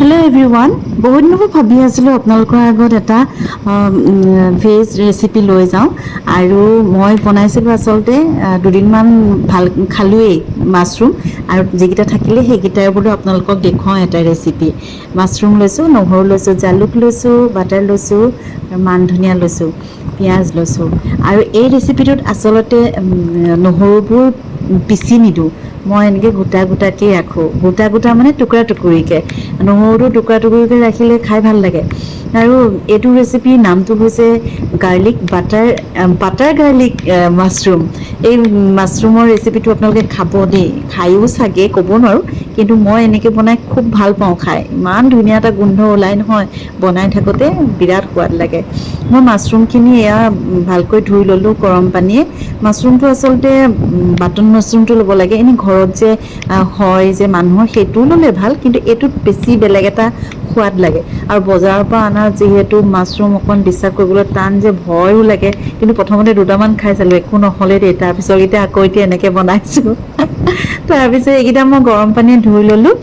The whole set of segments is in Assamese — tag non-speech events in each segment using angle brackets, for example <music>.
হেল্ল' এভৰি ওৱান বহুত দিনৰ পৰা ভাবি আছিলোঁ আপোনালোকৰ আগত এটা ভেজ ৰেচিপি লৈ যাওঁ। আৰু মই বনাইছিলোঁ আচলতে দুদিনমান ভাল খালোৱেই মাছৰুম। আৰু যিকেইটা থাকিলে সেইকেইটাই বোলো আপোনালোকক দেখুৱাওঁ এটা ৰেচিপি মাছৰুম লৈছোঁ নহৰু লৈছোঁ জালুক লৈছোঁ বাটাৰ লৈছোঁ মান ধনিয়া লৈছোঁ পিঁয়াজ লৈছোঁ। আৰু এই ৰেচিপিটোত আচলতে নহৰুবোৰ পিচি নিদিওঁ। মই এনেকৈ গোটা গোটাকৈ ৰাখোঁ। গোটা গোটা মানে টুকুৰা টুকুৰিকৈ। নহৰুটো টুকুৰা টুকুৰিকৈ ৰাখিলে খাই ভালো লাগে। আৰু এইটো ৰেচিপিৰ নামটো হৈছে garlic butter butter garlic mushroom এই মাছৰুমৰ ৰেচিপিটো আপোনালোকে খাব দেই। খায়ো চাগে, ক'ব নোৱাৰোঁ। কিন্তু মই এনেকৈ বনাই খুব ভালো পাওঁ খাই। ইমান ধুনীয়া এটা গোন্ধ ওলাই নহয়। বনাই থাকোঁতে বিৰাট সোৱাদ লাগে। মই মাছৰুমখিনি এয়া ভালকৈ ধুই ল'লোঁ গৰম পানীয়ে। মাছৰুমটো আচলতে বাটন মাছৰুমটো ল'ব লাগে। এনেই ঘৰত যে হয় যে মানুহৰ সেইটোও ল'লে ভালো কিন্তু এইটোত বেছি বেলেগ এটা সোৱাদ লাগে। আৰু বজাৰৰ পৰা অনা যিহেতু মাছৰুম অকণ বিশ্বাস কৰিবলৈ টান যে ভয়ো লাগে, কিন্তু প্ৰথমতে দুটামান খাই চালোঁ, একো নহ'লে দেই। তাৰপিছত এতিয়া আকৌ এতিয়া এনেকৈ বনাইছোঁ। <laughs> তাৰপিছত এইকেইটা মই গৰম পানীয়ে ধুই ল'লোঁ।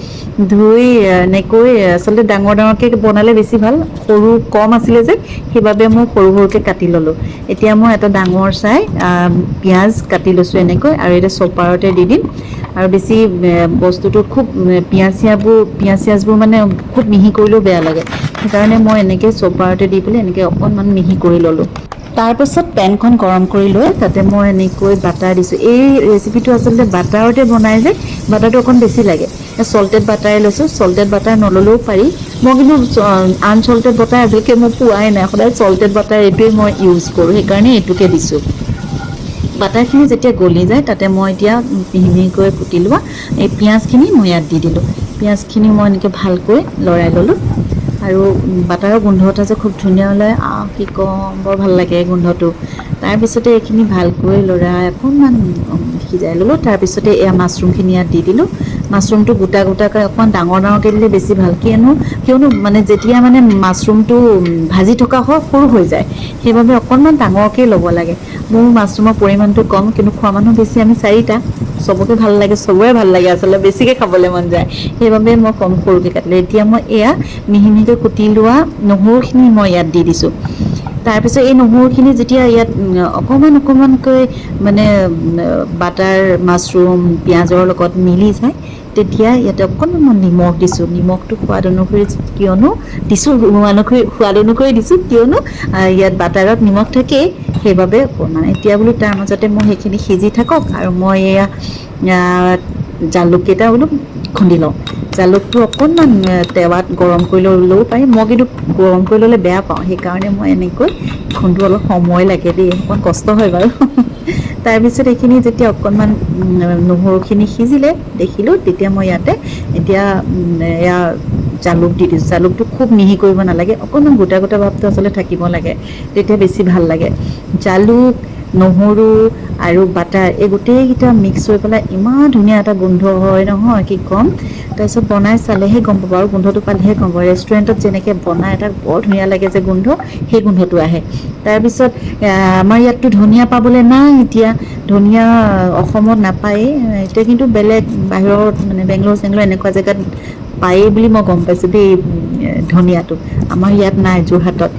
ধুই এনেকৈ আচলতে ডাঙৰ ডাঙৰকৈ বনালে বেছি ভালো, সৰু কম আছিলে যে, সেইবাবে মই সৰু সৰুকৈ কাটি ল'লোঁ। এতিয়া মই এটা ডাঙৰ চাই পিঁয়াজ কাটি লৈছোঁ এনেকৈ, আৰু এতিয়া চপাৰতে দি দিম। আৰু বেছি বস্তুটো খুব পিঁয়াজ চিয়াজবোৰ পিঁয়াজ চিয়াজবোৰ মানে খুব মিহি কৰিলেও বেয়া লাগে। সেইকাৰণে মই এনেকৈ চপাৰতে দি পেলাই এনেকৈ অকণমান মিহি কৰি ল'লোঁ। তাৰপাছত পেনখন গৰম কৰি লৈ তাতে মই এনেকৈ বাটাৰ দিছোঁ। এই ৰেচিপিটো আচলতে বাটাৰতে বনাই যে, বাটাৰটো অকণ বেছি লাগে। চল্টেড বাটাৰে লৈছোঁ। চল্টেড বাটাৰ নল'লেও পাৰি। মই কিন্তু আনচল্টেড বাটাৰ আজিলৈকে মই পোৱাই নাই। সদায় চল্টেড বাটাৰ এইটোৱে মই ইউজ কৰোঁ। সেইকাৰণে এইটোকে দিছোঁ। বাটাৰখিনি যেতিয়া গলি যায় তাতে মই এতিয়া মিহি মিহিকৈ কুটি লোৱা। এই পিঁয়াজখিনি মই ইয়াত দি দিলোঁ। পিঁয়াজখিনি মই এনেকৈ ভালকৈ লৰাই ল'লোঁ। আৰু বাটাৰৰ গোন্ধ এটা যে খুব ধুনীয়া আহ কি ক'ম বৰ ভাল লাগে গোন্ধটো। তাৰপিছতে এইখিনি ভালকৈ লৰাই অকণমান সিজাই ল'লোঁ। তাৰপিছতে এয়া মাছৰুমখিনি ইয়াত দি দিলোঁ। মাছৰুমটো গোটা গোটাকৈ অকণমান ডাঙৰ ডাঙৰকৈ দিলে বেছি ভাল কিয়নো কিয়নো মানে যেতিয়া মানে মাছৰুমটো ভাজি থকা হয় সৰু হৈ যায়। সেইবাবে অকণমান ডাঙৰকৈ ল'ব লাগে। মোৰ মাছৰুমৰ পৰিমাণটো কম কিন্তু খোৱা মানুহ বেছি আমি চাৰিটা। চবকে ভাল লাগে চবৰে ভাল লাগে আচলতে বেছিকৈ খাবলৈ মন যায়। সেইবাবে মই কম সৰুকৈ কাটিলোঁ। এতিয়া মই এয়া মিহি মিহিকৈ কুটি লোৱা নহৰুখিনি মই ইয়াত দি দিছোঁ। তাৰপিছত এই নহৰুখিনি যেতিয়া ইয়াত অকণমান অকণমানকৈ মানে বাটাৰ মাছৰুম পিঁয়াজৰ লগত মিলি যায় তেতিয়া ইয়াতে অকণমান মই নিমখ দিছোঁ। নিমখটো সোৱাদ অনুসৰি কিয়নো দিছোঁ অনুসৰি সোৱাদ অনুসৰি দিছোঁ কিয়নো ইয়াত বাটাৰত নিমখ থাকেই সেইবাবে অকণমান। এতিয়া বোলো তাৰ মাজতে মই সেইখিনি সিজি থাকক আৰু মই এয়া জালুককেইটা বোলো খুন্দি লওঁ। জালুকটো অকণমান টেৱাত গৰম কৰি ল'লেও পাৰি। মই কিন্তু গৰম কৰি ল'লে বেয়া পাওঁ। সেইকাৰণে মই এনেকৈ খুন্দো, অলপ সময় লাগে দেই। অকণ কষ্ট হয় বাৰু। <laughs> তাৰপিছত এইখিনি যেতিয়া অকণমান নহৰুখিনি সিজিলে, দেখিলোঁ, তেতিয়া মই ইয়াতে এতিয়া এয়া জালুক দি দিছোঁ। জালুকটো খুব মিহি কৰিব নালাগে। অকণমান গোটা গোটা ভাৱটো আচলতে থাকিব লাগে। তেতিয়া বেছি ভালো লাগে। জালুক নহৰু আৰু বাটাৰ এই গোটেইকেইটা মিক্স হৈ পেলাই ইমান ধুনীয়া এটা গোন্ধ হয় নহয় কি ক'ম? তাৰপিছত বনাই চালেহে গম পাব আৰু গোন্ধটো পালেহে গম পাব। ৰেষ্টুৰেণ্টত যেনেকৈ বনাই এটা বৰ ধুনীয়া লাগে যে গোন্ধ সেই গোন্ধটো আহে। তাৰপিছত আমাৰ ইয়াততো ধনিয়া পাবলৈ নাই এতিয়া। ধনিয়া অসমত নাপায়েই এতিয়া কিন্তু বেলেগ বাহিৰত মানে বেংগলৰ চেংগলৰ এনেকুৱা জেগাত পায়েই বুলি মই গম পাইছোঁ দেই ধনিয়াটো। আমাৰ ইয়াত নাই যোৰহাটত।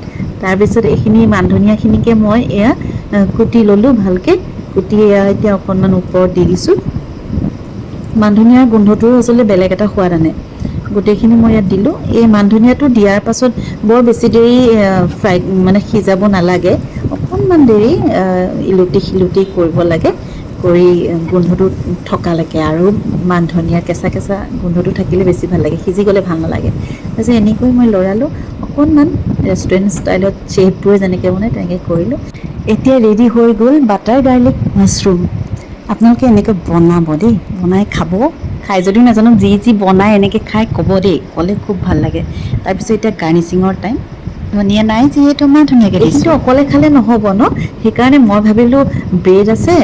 তাৰপিছত এইখিনি মান ধনিয়াখিনিকে মই এয়া কুটি ল'লোঁ ভালকৈ। কুটি এয়া এতিয়া অকণমান ওপৰত দি দিছোঁ। মান ধনিয়াৰ গোন্ধটোও আচলতে বেলেগ এটা সোৱাদ আনে। গোটেইখিনি মই ইয়াত দিলোঁ। এই মান ধনিয়াটো দিয়াৰ পাছত বৰ বেছি দেৰি ফ্ৰাই মানে সিজাব নালাগে। অকণমান দেৰি ইলুটি শিলুটি কৰিব লাগে। কৰি গোন্ধটো থকালৈকে আৰু মান ধনিয়া কেঁচা কেঁচা গোন্ধটো থাকিলে বেছি ভাল লাগে। সিজি গ'লে ভাল নালাগে। তাৰপিছত এনেকৈ মই লৰালোঁ। অকণমান ৰেষ্টুৰেণ্ট ষ্টাইলত চেফবোৰে যেনেকৈ বনায় তেনেকৈ কৰিলোঁ। এতিয়া ৰেডি হৈ গ'ল বাটাৰ গাৰ্লিক মাছৰুম আপোনালোকে এনেকৈ বনাব দেই, বনাই খাব। খাই যদিও নাজানো যি যি বনাই এনেকৈ খাই ক'ব দেই, ক'লে খুব ভালো লাগে। তাৰপিছত এতিয়া গাৰ্নিচিঙৰ টাইম ধনিয়া নাই যিহেতু মই ধুনীয়াকৈ দিছোঁ। অকলে খালে নহ'ব ন? সেইকাৰণে মই ভাবিলোঁ ব্ৰেড আছে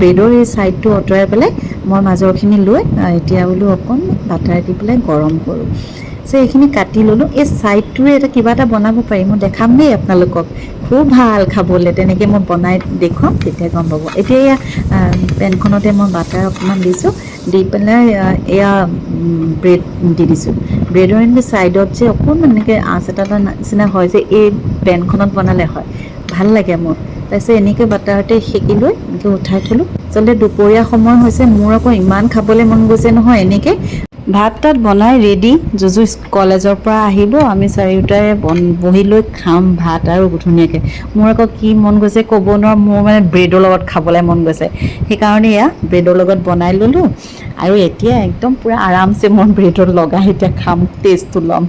ব্ৰেডৰ এই ছাইডটো আঁতৰাই পেলাই মই মাজৰখিনি লৈ এতিয়া বোলো অকণ বাটাৰ দি পেলাই গৰম কৰোঁ। যে এইখিনি কাটি ল'লোঁ এই ছাইডটোৰে এটা কিবা এটা বনাব পাৰি মই দেখাম দেই আপোনালোকক। খুব ভাল খাবলৈ তেনেকৈ মই বনাই দেখুৱাম তেতিয়া গম পাব। এতিয়া এয়া পেনখনতে মই বাটাৰ অকণমান দিছোঁ দি পেলাই এয়া ব্ৰেড দি দিছোঁ। ব্ৰেডৰ এনেকৈ ছাইডত যে অকণমান এনেকৈ আঁচ এটা এটা নিচিনা হয় যে এই পেনখনত বনালে হয়। ভাল লাগে মোৰ। তাৰপিছত এনেকৈ বাটাৰতে সেকি লৈ এনেকৈ উঠাই থ'লোঁ। আচলতে দুপৰীয়া সময় হৈছে মোৰ আকৌ ইমান খাবলৈ মন গৈছে নহয় এনেকৈ। ভাত তাত বনাই ৰেডি জুজু কলেজৰ পৰা আহিব আমি চাৰিওটাই বন বহি লৈ খাম ভাত আৰু ধুনীয়াকৈ। মোৰ আকৌ কি মন গৈছে ক'ব নোৱাৰোঁ মোৰ মানে ব্ৰেডৰ লগত খাবলৈ মন গৈছে। সেইকাৰণে এয়া ব্ৰেডৰ লগত বনাই ল'লোঁ আৰু এতিয়া একদম পূৰা আৰামছে মই ব্ৰেডত লগাই এতিয়া খাম টেষ্টটো ল'ম।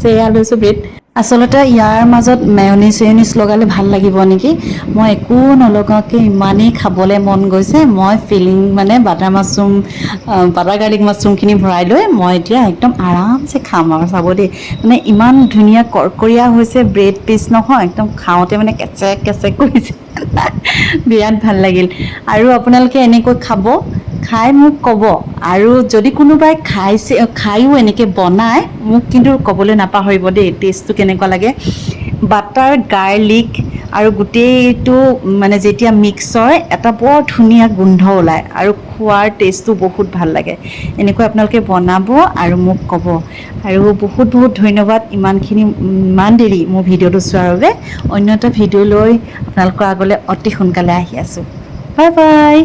সেয়া লৈছোঁ ব্ৰেড আচলতে ইয়াৰ মাজত মেয়নিজ চেয়নিজ লগালে ভাল লাগিব নেকি? মই একো নলগাকৈ ইমানেই খাবলৈ মন গৈছে। মই ফিলিং মানে বাটাৰ মাছৰুম বাটাৰ গাৰ্লিক মাছৰুমখিনি ভৰাই লৈ মই এতিয়া একদম আৰামছে খাম আৰু চাব দেই। মানে ইমান ধুনীয়া কৰকৰীয়া হৈছে ব্ৰেড পিচ নহয় একদম খাওঁতে মানে কেচেক কেচেক কৰিছে। বিৰাট ভাল লাগিল। আৰু আপোনালোকে এনেকৈ খাব। খাই মোক ক'ব। আৰু যদি কোনোবাই খাইছে খায়ো এনেকৈ বনায় মোক কিন্তু ক'বলৈ নাপাহৰিব দেই টেষ্টটো কেনেকুৱা লাগে। বাটাৰ গাৰ্লিক আৰু গোটেইটো মানে যেতিয়া মিক্স হয় এটা বৰ ধুনীয়া গোন্ধ ওলায় আৰু খোৱাৰ টেষ্টটো বহুত ভাল লাগে। এনেকৈ আপোনালোকে বনাব আৰু মোক ক'ব। আৰু বহুত বহুত ধন্যবাদ ইমানখিনি ইমান দেৰি মোৰ ভিডিঅ'টো চোৱাৰ বাবে। অন্য এটা ভিডিঅ' লৈ আপোনালোকৰ আগলৈ অতি সোনকালে আহি আছোঁ। Bye bye!